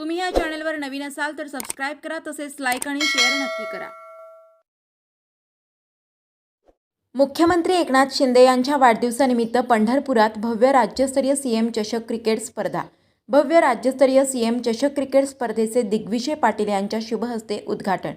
तुम्ही या चॅनलवर नवीन असाल तर सबस्क्राईब करा तसेच लाईक आणि शेअर नक्की करा. मुख्यमंत्री एकनाथ शिंदे यांच्या वाढदिवसानिमित्त पंढरपुरात भव्य राज्यस्तरीय सीएम चषक क्रिकेट स्पर्धा. भव्य राज्यस्तरीय सीएम चषक क्रिकेट स्पर्धेचे दिग्विजय पाटील यांच्या शुभहस्ते उद्घाटन.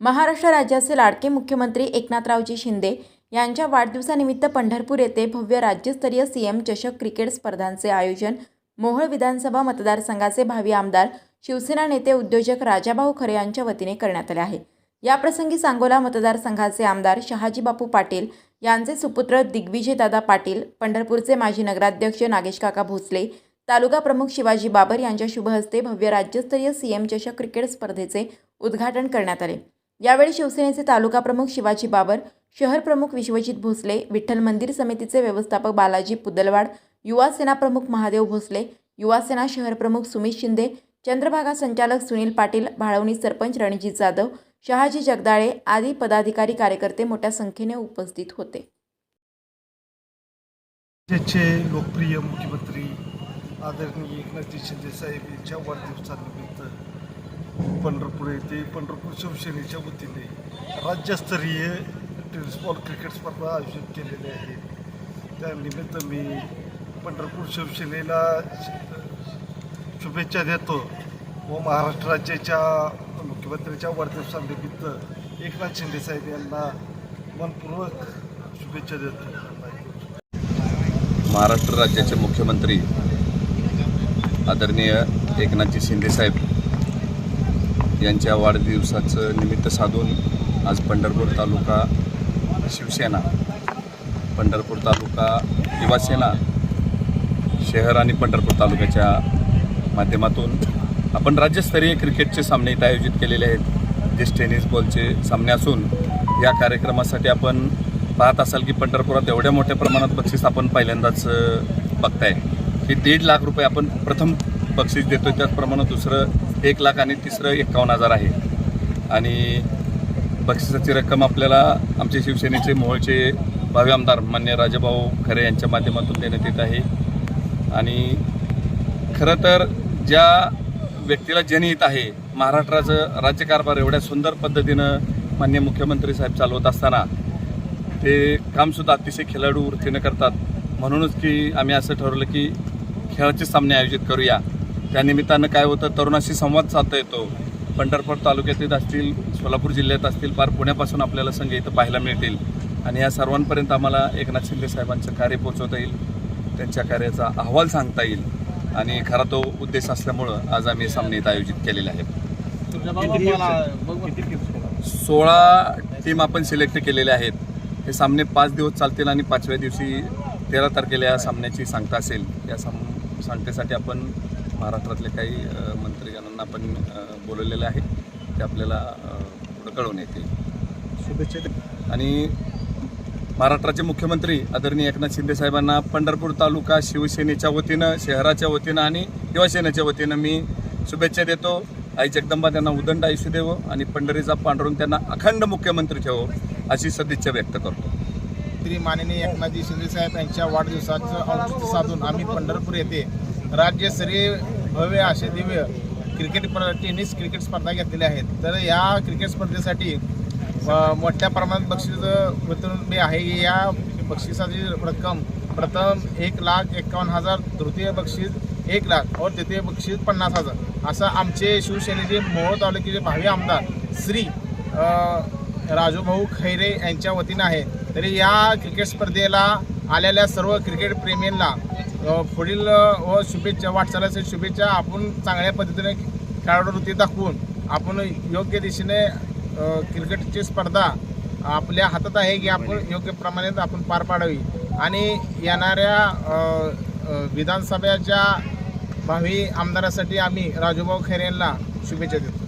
महाराष्ट्र राज्याचे लाडके मुख्यमंत्री एकनाथरावजी शिंदे यांच्या वाढदिवसानिमित्त पंढरपूर येथे भव्य राज्यस्तरीय सीएम चषक क्रिकेट स्पर्धांचे आयोजन मोहोळ विधानसभा मतदारसंघाचे भावी आमदार शिवसेना नेते उद्योजक राजाभाऊ खरे यांच्या वतीने करण्यात आले आहे. याप्रसंगी सांगोला मतदारसंघाचे आमदार शहाजी बापू पाटील यांचे सुपुत्र दिग्विजयदादा पाटील पंढरपूरचे माजी नगराध्यक्ष नागेशकाका भोसले तालुका प्रमुख शिवाजी बाबर यांच्या शुभहस्ते भव्य राज्यस्तरीय सीएम चषक क्रिकेट स्पर्धेचे उद्घाटन करण्यात आले. यावेळी शिवसेनेचे तालुका प्रमुख शिवाजी बाबर शहर प्रमुख विश्वजित भोसले विठ्ठल मंदिर समितीचे व्यवस्थापक बालाजी पुदलवाड युवासेना प्रमुख महादेव भोसले युवासेना शहर प्रमुख सुमित शिंदे चंद्रभागा संचालक सुनील पाटील भाळवणी सरपंच रणजित जाधव शहाजी जगदाळे आदी पदाधिकारी कार्यकर्ते मोठ्या संख्येने उपस्थित होते. राज्याचे लोकप्रिय मुख्यमंत्री आदरणीय एकनाथजी शिंदे साहेब यांच्या वाढदिवसानिमित्त पंढरपूर येथे पंढरपूर शिवसेनेच्या वतीने राज्यस्तरीय टेनिस बॉल क्रिकेट स्पर्धा आयोजित केलेल्या आहेत त्यानिमित्त मी पंढरपूर शिवसेनेला शुभेच्छा देतो व महाराष्ट्र राज्याच्या मुख्यमंत्र्यांच्या वाढदिवसानिमित्त एकनाथ शिंदे साहेब यांना मनपूर्वक शुभेच्छा देतो. महाराष्ट्र राज्याचे मुख्यमंत्री आदरणीय एकनाथजी शिंदेसाहेब यांच्या वाढदिवसाचं निमित्त साधून आज पंढरपूर तालुका शिवसेना पंढरपूर तालुका युवासेना शहर आणि पंढरपूर तालुक्याच्या माध्यमातून आपण राज्यस्तरीय क्रिकेटचे सामने इथं आयोजित केलेले आहेत. जे टेनिस बॉलचे सामने असून या कार्यक्रमासाठी आपण पाहत असाल की पंढरपुरात एवढ्या मोठ्या प्रमाणात बक्षीस आपण पहिल्यांदाच बघताय. की दीड लाख रुपये आपण प्रथम बक्षीस देतो त्याचप्रमाणे दुसरं एक लाख आणि तिसरं एकावन्न हजार आहे. आणि बक्षिसाची रक्कम आपल्याला आमचे शिवसेनेचे मोहळचे भावी आमदार मान्य राजाभाऊ खरे यांच्या माध्यमातून देण्यात येत आहे. आणि खरं तर ज्या व्यक्तीला जनहित आहे महाराष्ट्राचं राज्यकारभार एवढ्या सुंदर पद्धतीनं मान्य मुख्यमंत्री साहेब चालवत असताना ते कामसुद्धा अतिशय खेळाडू वृत्तीनं करतात. म्हणूनच की आम्ही असं ठरवलं की खेळाचे सामने आयोजित करूया. त्यानिमित्तानं काय होतं तरुणाशी संवाद साधता येतो. पंढरपूर तालुक्यातील असतील सोलापूर जिल्ह्यात असतील फार पुण्यापासून आपल्याला संघ इथं पाहायला मिळतील. आणि या सर्वांपर्यंत आम्हाला एकनाथ शिंदे साहेबांचं कार्य पोहोचवता येईल. त्यांच्या कार्याचा अहवाल सांगता येईल. आणि खरा तो उद्देश असल्यामुळं आज आम्ही सामने इथं आयोजित केलेले आहेत. सोळा टीम आपण सिलेक्ट केलेले आहेत. हे सामने पाच दिवस चालतील आणि पाचव्या दिवशी तेरा तारखेला या सामन्याची सांगता असेल. या साम सांगतेसाठी आपण महाराष्ट्रातले काही मंत्रीगणांना आपण बोलवलेलं आहे. ते आपल्याला पुढं कळवून येतील. शुभेच्छा. आणि महाराष्ट्राचे मुख्यमंत्री आदरणीय एकनाथ शिंदे साहेबांना पंढरपूर तालुका शिवसेनेच्या वतीनं शहराच्या वतीनं आणि शिवसेनेच्या वतीनं मी शुभेच्छा देतो. आई जगदंबा त्यांना उदंड आयुष्य देवो आणि पंढरीचा पांढरून त्यांना अखंड मुख्यमंत्री ठेवो अशी सदिच्छा व्यक्त करतो. श्री माननीय एकनाथजी शिंदे साहेब यांच्या वाढदिवसाचं औचित्य साधून आम्ही पंढरपूर येथे राज्यस्तरीय भव्य असे दिव्य क्रिकेट टेनिस क्रिकेट स्पर्धा घेतलेल्या आहेत. तर या क्रिकेट स्पर्धेसाठी मोठ्या प्रमाणात बक्षीस वितरण मी आहे. या बक्षिसाची रक्कम प्रथम एक लाख एकावन्न हजार तृतीय बक्षीस एक लाख और तृतीय बक्षीस पन्नास हजार. असं आमचे शिवसेनेचे मोहोळ तालुक्याचे भावी आमदार श्री राजूभाऊ खैरे यांच्या वतीनं आहे. तरी या क्रिकेट स्पर्धेला आलेल्या सर्व क्रिकेट प्रेमींना पुढील व शुभेच्छा वाटचालाच्या शुभेच्छा आपण चांगल्या पद्धतीने खेळाडू वृत्ती दाखवून आपण योग्य दिशेने क्रिकेटची स्पर्धा आपल्या हातात आहे की आपण योग्य प्रमाणे आपण पार पाडावी. आणि येणाऱ्या विधानसभेच्या भावी आमदारासाठी आम्ही राजूभाऊ खैरे यांना शुभेच्छा देतो.